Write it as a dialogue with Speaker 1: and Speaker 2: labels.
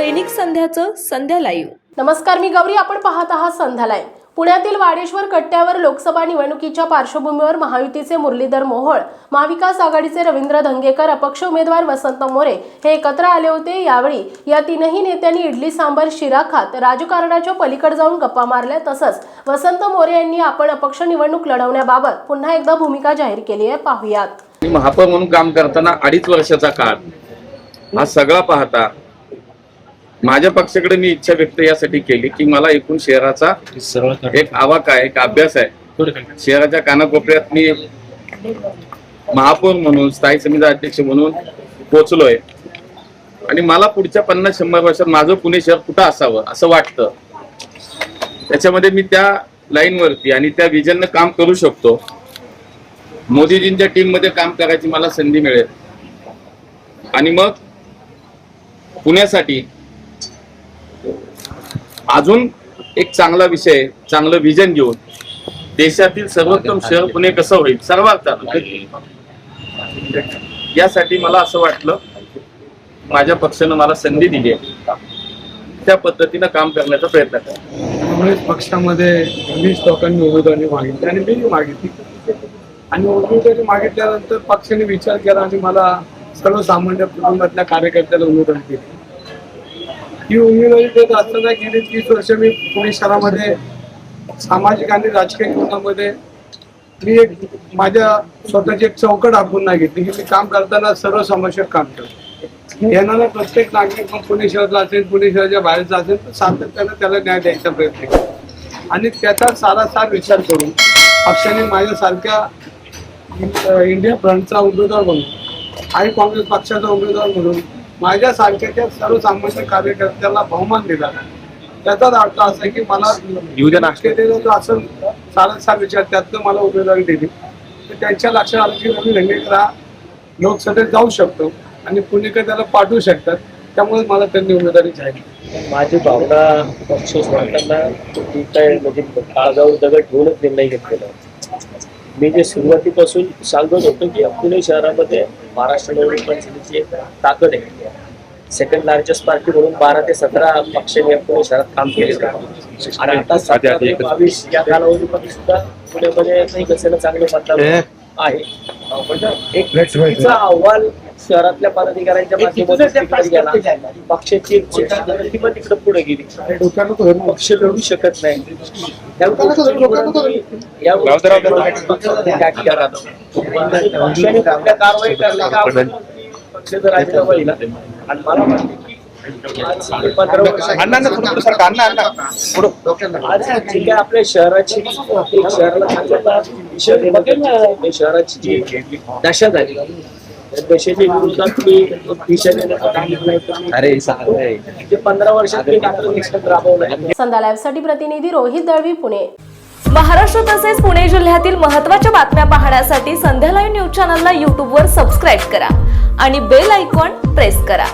Speaker 1: दैनिक संध्याचं संध्या live.
Speaker 2: नमस्कार मी गौरी. आपण पाहत आहात संध्यालाय पुण्यातील वाडेश्वर कट्ट्यावर लोकसभा निवडणुकीच्या पार्श्वभूमीवर महायुतीचे मुरलीधर मोहोळ महाविकास आघाडीचे रवींद्र धंगेकर अपक्ष उमेदवार वसंत मोरे हे एकत्र आले होते. यावेळी या तीनही नेत्यांनी इडली सांबर शिरा खात राजकारणाच्या पलीकडे जाऊन गप्पा मारल्या. तसंच वसंत मोरे यांनी आपण अपक्ष निवडणूक लढवण्याबाबत पुन्हा एकदा भूमिका जाहीर केली आहे. पाहुयात.
Speaker 3: महापौर म्हणून काम करताना अडीच वर्षाचा काळ. हा सगळा पाहता माझ्या पक्षाकडे मी इच्छा व्यक्त यासाठी केली की मला एकूण शहराचा एक आवाका आहे एक अभ्यास आहे. शहराच्या कानाकोपऱ्यात मी महापौर म्हणून स्थायी समिती अध्यक्ष म्हणून पोचलोय. आणि मला पुढच्या पन्नास शंभर वर्षात माझं पुणे शहर कुठं असावं असं वाटतं. त्याच्यामध्ये मी त्या लाईनवरती आणि त्या विजननं काम करू शकतो. मोदीजींच्या टीममध्ये काम करायची मला संधी मिळेल. आणि मग पुण्यासाठी अजून एक चांगला विषय चांगलं विजन घेऊन देशातील सर्वोत्तम शहर पुणे कसं होईल? सर्वात यासाठी मला असं वाटलं माझ्या पक्षानं मला संधी दिली आहे. त्या पद्धतीनं काम करण्याचा प्रयत्न करा.
Speaker 4: काँग्रेस पक्षामध्ये वीस लोकांनी उमेदवारी मागितली आणि मी मागितली. आणि उमेदवारी मागितल्यानंतर पक्षाने विचार केला आणि मला सर्वसामान्य कुटुंबातल्या कार्यकर्त्याला उमेदवारी दिली. ही उमेदवारी देत असताना गेली तीस वर्ष मी पुणे शहरामध्ये सामाजिक आणि राजकीय जीवनामध्ये मी एक माझ्या स्वतःची एक चौकट आखून नाही घेतली की मी काम करताना सर्व समस्या काम करतो. येणारा प्रत्येक नागरिक मग पुणे शहरातला असेल पुणे शहराच्या बाहेरचा असेल तर सातत्यानं त्याला न्याय द्यायचा प्रयत्न केला आणि त्याचा सारासार विचार करून पक्षाने माझ्यासारख्या इंडिया फ्रंटचा उमेदवार म्हणून आणि काँग्रेस पक्षाचा उमेदवार म्हणून माझ्यासारख्याच्या सर्वसामान्य कार्यकर्त्याला बहुमान दिला. त्याचाच अर्थ असा की मला जो असं सारासार विचार त्यातनं मला उमेदवारी दिली. तर त्यांच्या लक्षात आलं की रवी धंगेकर हा लोकसभेत जाऊ शकतो आणि पुणेकर त्याला पाठवू शकतात. त्यामुळे मला त्यांनी उमेदवारी जाहीर.
Speaker 5: माझी भावना पक्ष सोडताना ती काय म्हणजे काळजावर दगड ठेवूनच निर्णय घेतलेला मी जे सुरुवातीपासून सांगत होतो की पुणे शहरामध्ये महाराष्ट्र नवनिर्माण पंचायतीची एक ताकद आहे. सेकंड लार्जेस्ट पार्टी म्हणून बारा ते सतरा पक्षांनी पुणे शहरात काम केलेलं आहे. आणि आता सतरा ते बावीस या कालावधीमध्ये सुद्धा पुण्यामध्ये नाही कसेनं चांगलं मतदान आहे. एक चुकीचा अहवाल शहरातल्या पदाधिकाऱ्यांच्या माध्यमातून पक्षाची एक प्रतिमा तिकडे पुढे गेली. पक्ष लढू शकत नाही. पक्षाने कारवाई करल्या का? आपण पक्षाचा राजीनामा दिला आणि मला वाटतं की आज पंधरा वर्ष- आज जी काय आपल्या शहराची एक शहराला शहराची जी दशा झाली. दशेच्या विरोधात मी.
Speaker 6: अरे चांगलंय
Speaker 5: जे पंधरा वर्षात मी राबवलंय
Speaker 2: संध्या लाईव्हसाठी प्रतिनिधी रोहित दळवी पुणे.
Speaker 1: महाराष्ट्र तसेच पुणे जिल्ह्यातील महत्त्वाच्या बातम्या पाहण्यासाठी संध्या लाईव्ह न्यूज चॅनलला यूट्यूबवर सबस्क्राईब करा आणि बेल आयकॉन प्रेस करा.